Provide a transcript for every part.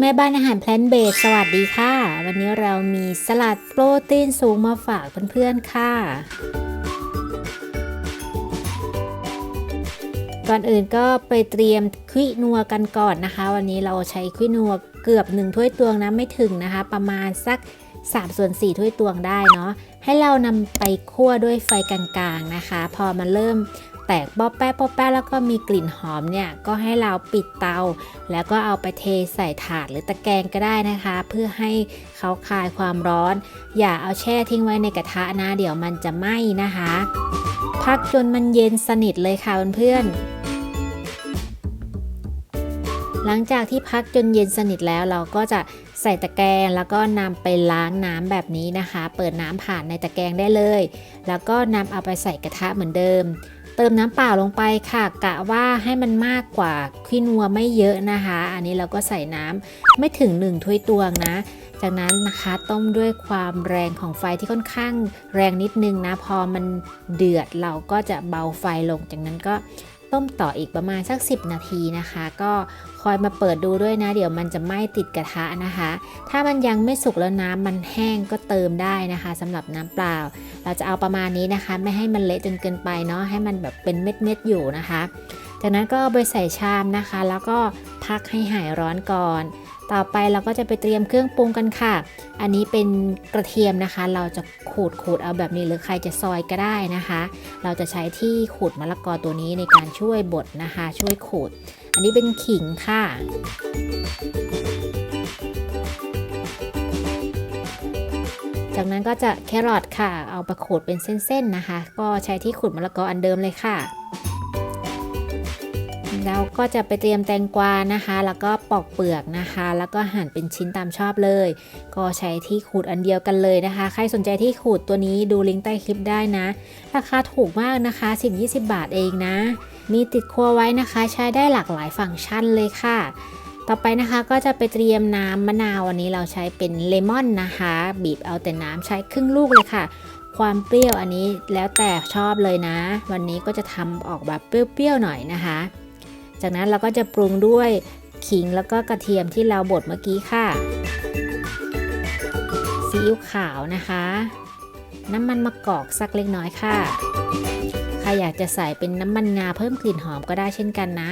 แม่บ้านอาหารแพลนเบสสวัสดีค่ะ วันนี้เรามีสลัดโปรตีนสูงมาฝากเพื่อนๆค่ะ ก่อนอื่นก็ไปเตรียมคุยนัวกันก่อนนะคะ วันนี้เราใช้คุยนัวเกือบ1ถ้วยตวงนะไม่ถึงนะคะ ประมาณสัก3ส่วน4ถ้วยตวงได้เนาะให้เรานำไปคั่วด้วยไฟกลางๆนะคะ พอมันเริ่ม แตกป๊อปแป๊ะป๊อปแป๊ะแล้วก็มีกลิ่นหอมเนี่ยก็ให้เราปิดเตา แล้วก็เอาไปเทใส่ถาดหรือตะแกรงก็ได้นะคะ เพื่อให้เขาคลายความร้อน อย่าเอาแช่ทิ้งไว้ในกระทะนะเดี๋ยวมันจะไหม้นะคะ พักจนมันเย็นสนิทเลยค่ะเพื่อนๆหลังจากที่พักจนเย็นสนิทแล้วเราก็จะใส่ตะแกรงแล้วก็นำไปล้างน้ำแบบนี้นะคะ เปิดน้ำผ่านในตะแกรงได้เลย แล้วก็นำเอาไปใส่กระทะเหมือนเดิม เติมน้ำเปล่าลงไปค่ะ กะว่าให้มันมากกว่าขี้นัวไม่เยอะนะคะ อันนี้เราก็ใส่น้ำไม่ถึง 1 ถ้วยตวงนะ จากนั้นนะคะต้มด้วยความแรงของไฟที่ค่อนข้างแรงนิดนึงนะ พอมันเดือดเราก็จะเบาไฟลง จากนั้นก็ ต้มต่ออีกประมาณสัก 10 นาทีนะคะ ก็คอยมาเปิดดูด้วยนะ เดี๋ยวมันจะไหม้ติดกระทะนะคะ ถ้ามันยังไม่สุกแล้วน้ำมันแห้งก็เติมได้นะคะสำหรับน้ำเปล่า เราจะเอาประมาณนี้นะคะ ไม่ให้มันเละจนเกินไปเนาะให้มันแบบเป็นเม็ดๆอยู่นะคะ จากนั้นก็ไปใส่ชามนะคะ แล้วก็พักให้หายร้อนก่อน ต่อไปเราก็จะไปเตรียมเครื่องปรุงกันค่ะ อันนี้เป็นกระเทียมนะคะ เราจะขูดขูดเอาแบบนี้หรือใครจะซอยก็ได้นะคะ เราจะใช้ที่ขูดมะละกอตัวนี้ในการช่วยบดนะคะ ช่วยขูด อันนี้เป็นขิงค่ะจากนั้นก็จะแครอทค่ะ เอาไปขูดเป็นเส้นๆนะคะ ก็ใช้ที่ขูดมะละกออันเดิมเลยค่ะ แล้วก็จะไปเตรียมแตงกวานะคะ แล้วก็ปอกเปลือกนะคะ แล้วก็หั่นเป็นชิ้นตามชอบเลย ก็ใช้ที่ขูดอันเดียวกันเลยนะคะ ใครสนใจที่ขูดตัวนี้ดูลิงก์ใต้คลิปได้นะ ราคาถูกมากนะคะ 10-20 บาทเองนะ มีติดครัวไว้นะคะ ใช้ได้หลากหลายฟังก์ชันเลยค่ะต่อไปนะคะก็จะไปเตรียมน้ำมะนาววันนี้เราใช้เป็นเลมอนนะคะ บีบเอาแต่น้ำใช้ครึ่งลูกเลยค่ะ ความเปรี้ยวอันนี้แล้วแต่ชอบเลยนะ วันนี้ก็จะทำออกแบบเปรี้ยวๆหน่อยนะคะ จากนั้นเราก็จะปรุงด้วยขิงแล้วก็กระเทียมที่เราบดเมื่อกี้ค่ะซีอิ๊วขาวนะคะ น้ำมันมะกอกสักเล็กน้อยค่ะใครอยากจะใส่เป็นน้ำมันงาเพิ่มกลิ่นหอมก็ได้เช่นกันนะ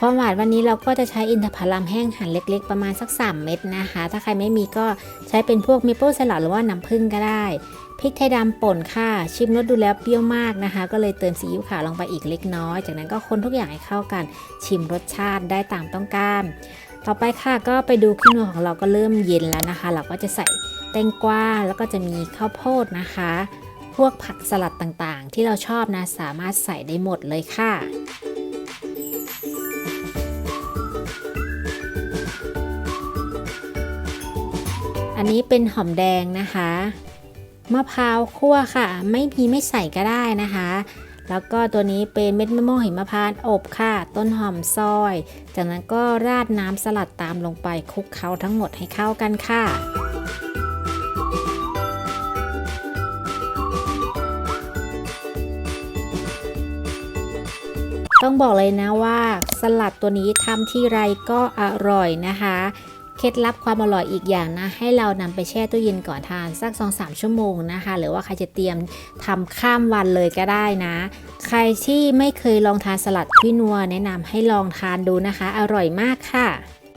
ความหวานวันนี้เราก็จะใช้อินทผลัมแห้งหั่นเล็ก ๆ ประมาณสัก 3 เม็ดนะคะ ถ้าใครไม่มีก็ใช้เป็นพวกมิโป้สลัดหรือว่าน้ำผึ้งก็ได้พริกไทยดำป่นค่ะ ชิมรสดูแล้วเปรี้ยวมากนะคะ ก็เลยเติมซีอิ๊วขาวลงไปอีกเล็กน้อย จากนั้นก็คนทุกอย่างให้เข้ากัน ชิมรสชาติได้ตามต้องการต่อไปค่ะก็ไปดูขี้นนัวของเราก็เริ่มเย็นแล้วนะคะ เราก็จะใส่แตงกวาแล้วก็จะมีข้าวโพดนะคะ พวกผักสลัดต่างๆ ที่เราชอบนะสามารถใส่ได้หมดเลยค่ะ อันนี้เป็นหอมแดงนะคะมะพร้าวคั่วค่ะ ไม่มีไม่ใส่ก็ได้นะคะ แล้วก็ตัวนี้เป็นเม็ดมะม่วงหิมพานต์อบค่ะ ต้นหอมซอย จากนั้นก็ราดน้ำสลัดตามลงไปคลุกเคล้าทั้งหมดให้เข้ากันค่ะต้องบอกเลยนะว่าสลัดตัวนี้ทำที่ไรก็อร่อยนะคะ เคล็ดลับความอร่อยอีกอย่างนะ ให้เรานำไปแช่ตู้เย็นก่อนทานสัก2-3ชั่วโมงนะคะ หรือว่าใครจะเตรียมทำข้ามวันเลยก็ได้นะ ใครที่ไม่เคยลองทานสลัดพี่นัวแนะนำให้ลองทานดูนะคะ อร่อยมากค่ะ